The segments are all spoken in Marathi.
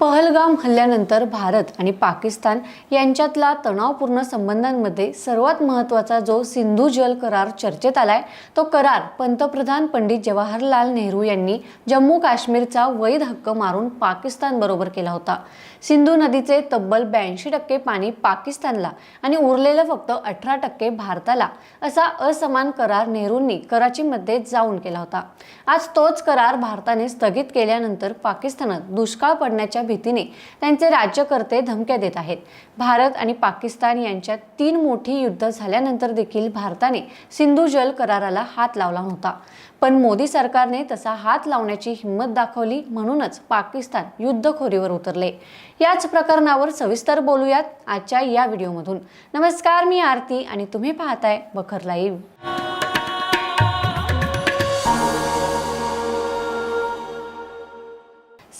पहलगाम हल्ल्यानंतर भारत आणि पाकिस्तान यांच्यातला तणावपूर्ण संबंधांमध्ये सर्वात महत्त्वाचा जो सिंधू जल करार चर्चेत आलाय तो करार पंतप्रधान पंडित जवाहरलाल नेहरू यांनी जम्मू काश्मीरचा वैध हक्क मारून पाकिस्तानबरोबर केला होता. सिंधू नदीचे तब्बल ब्याऐंशी टक्के पाणी पाकिस्तानला आणि उरलेलं फक्त अठरा टक्के भारताला असा असमान करार नेहरूंनी कराचीमध्ये जाऊन केला होता. आज तोच करार भारताने स्थगित केल्यानंतर पाकिस्तानात दुष्काळ पडण्याच्या भीतीने त्यांचे राज्यकर्ते धमक्या देत आहेत. भारत आणि पाकिस्तान यांच्यात तीन मोठी युद्ध झाल्यानंतर देखील भारताने सिंधू जल कराराला हात लावला होता. पण मोदी सरकारने तसा हात लावण्याची हिंमत दाखवली म्हणूनच पाकिस्तान युद्धखोरीवर उतरले. याच प्रकरणावर सविस्तर बोलूयात आजच्या या व्हिडिओमधून. नमस्कार मी आरती आणि तुम्ही पाहताय बखर लाईव्ह.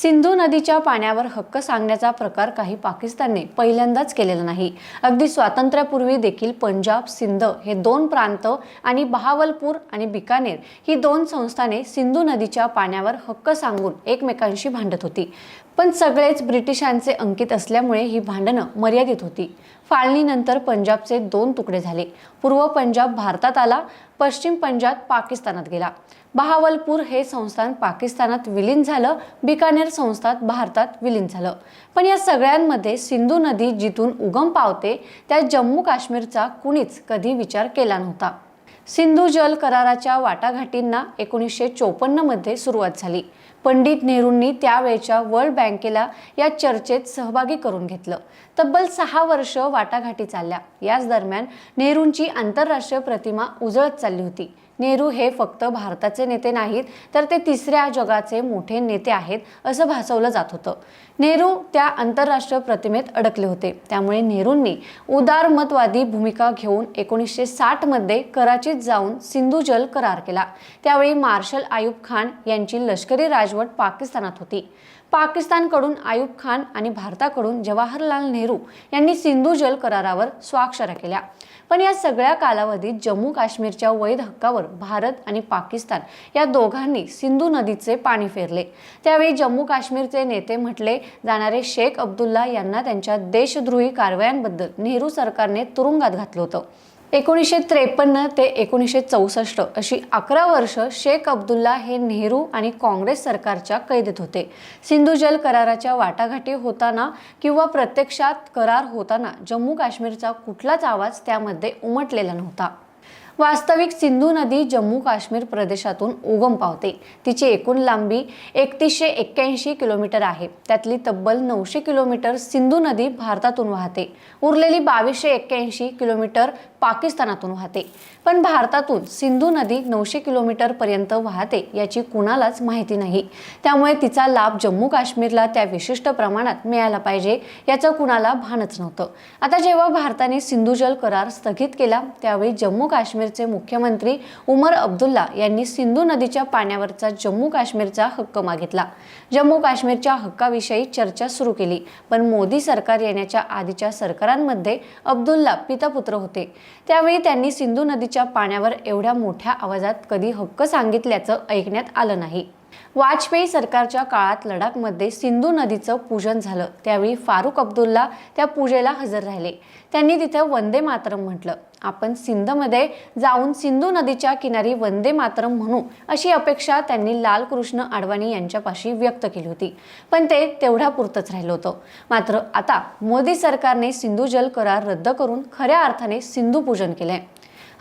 सिंधू नदीच्या पाण्यावर हक्क सांगण्याचा प्रकार काही पाकिस्तानने पहिल्यांदाच केलेला नाही. अगदी स्वातंत्र्यापूर्वी देखील पंजाब सिंध हे दोन प्रांत आणि बहावलपूर आणि बिकानेर ही दोन संस्थाने सिंधू नदीच्या पाण्यावर हक्क सांगून एकमेकांशी भांडत होती. पण सगळेच ब्रिटिशांचे अंकित असल्यामुळे ही भांडणं मर्यादित होती. फाळणीनंतर पंजाबचे दोन तुकडे झाले. पूर्व पंजाब भारतात आला पश्चिम पंजाब पाकिस्तानात गेला. बहावलपूर हे संस्थान पाकिस्तानात विलीन झालं बिकानेर संस्थान भारतात विलीन झालं. पण या सगळ्यांमध्ये सिंधू नदी जिथून उगम पावते त्या जम्मू काश्मीरचा कुणीच कधी विचार केला नव्हता. सिंधू जल कराराच्या वाटाघाटींना एकोणीसशे चोपन्नमध्ये सुरुवात झाली. पंडित नेहरूंनी त्यावेळच्या वर्ल्ड बँकेला या चर्चेत सहभागी करून घेतलं. तब्बल सहा वर्ष वाटाघाटी चालल्या. याच दरम्यान नेहरूंची आंतरराष्ट्रीय प्रतिमा उजळत चालली होती. नेहरू हे फक्त भारताचे नेते नाहीत तर ते तिसऱ्या जगाचे मोठे नेते आहेत असं भासवलं जात होतं. नेहरू त्या आंतरराष्ट्रीय प्रतिमेत अडकले होते. त्यामुळे नेहरूंनी उदारमतवादी भूमिका घेऊन एकोणीसशे साठमध्ये कराचीत जाऊन सिंधू जल करार केला. त्यावेळी मार्शल आयुब खान यांची लष्करी राज राजवट पाकिस्तानात होती. पाकिस्तानकडून आयुब खान आणि भारताकडून जवाहरलाल नेहरू यांनी सिंधू जल करारावर स्वाक्षऱ्या केल्या. पण या सगळ्या कालावधीत जम्मू काश्मीरच्या वैध हक्कावर भारत आणि पाकिस्तान या दोघांनी सिंधू नदीचे पाणी फेरले. त्यावेळी जम्मू काश्मीरचे नेते म्हटले जाणारे शेख अब्दुल्ला यांना त्यांच्या देशद्रोही कारवायांबद्दल नेहरू सरकारने तुरुंगात घातलं होतं. एकोणीसशे त्रेपन्न ते एकोणीसशे चौसष्ट अशी अकरा वर्ष शेख अब्दुल्ला हे नेहरू आणि काँग्रेस सरकारच्या कैदेत होते. सिंधू जल कराराच्या वाटाघाटी होताना किंवा प्रत्यक्षात करार होताना जम्मू काश्मीरचा कुठलाच आवाज त्यामध्ये उमटलेला नव्हता. वास्तविक सिंधू नदी जम्मू काश्मीर प्रदेशातून उगम पावते. तिची एकूण लांबी एकतीसशे एक्क्याऐंशी किलोमीटर आहे. त्यातली तब्बल नऊशे किलोमीटर सिंधू नदी भारतातून वाहते. उरलेली बावीसशे एक्क्याऐंशी किलोमीटर पाकिस्तानातून वाहते. पण भारतातून सिंधू नदी नऊशे किलोमीटरपर्यंत वाहते याची कुणालाच माहिती नाही. त्यामुळे तिचा लाभ जम्मू काश्मीरला त्या विशिष्ट प्रमाणात मिळाला पाहिजे याचं कुणाला भानच नव्हतं. आता जेव्हा भारताने सिंधू जल करार स्थगित केला त्यावेळी जम्मू काश्मीरचे मुख्यमंत्री उमर अब्दुल्ला यांनी सिंधू नदीच्या पाण्यावरचा जम्मू काश्मीरचा हक्क मागितला. जम्मू काश्मीरच्या हक्काविषयी चर्चा सुरू केली पण मोदी सरकार येण्याच्या आधीच्या सरकारांमध्ये अब्दुल्ला पितापुत्र होते. त्यावेळी त्यांनी सिंधू नदी नदीच्या पाण्यावर एवढ्या मोठ्या आवाजात कधी हक्क सांगितल्याचं ऐकण्यात आलं नाही. वाजपेयी सरकारच्या काळात लडाखमध्ये सिंधू नदीचं पूजन झालं. त्यावेळी फारुख अब्दुल्ला त्या पूजेला हजर राहिले. त्यांनी तिथं वंदे मातरम म्हटलं. आपण सिंधमध्ये जाऊन सिंधू नदीच्या किनारी वंदे मातरम म्हणू अशी अपेक्षा त्यांनी लालकृष्ण आडवाणी यांच्यापाशी व्यक्त केली होती. पण ते तेवढ्या पुरतच राहिलं होतं. मात्र आता मोदी सरकारने सिंधू जल करार रद्द करून खऱ्या अर्थाने सिंधू पूजन केलंय.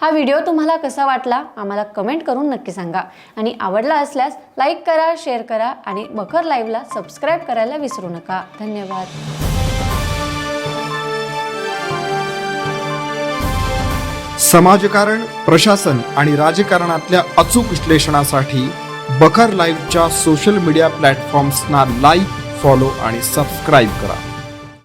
हा व्हिडिओ तुम्हाला कसा वाटला आम्हाला कमेंट करून नक्की सांगा. आणि आवडला असल्यास लाईक करा शेअर करा आणि बखर लाईव्हला सबस्क्राईब करायला विसरू नका. धन्यवाद. समाजकारण प्रशासन आणि राजकारणातल्या अचूक विश्लेषणासाठी बखर लाईव्हच्या सोशल मीडिया प्लॅटफॉर्म्सना लाईक फॉलो आणि सबस्क्राईब करा.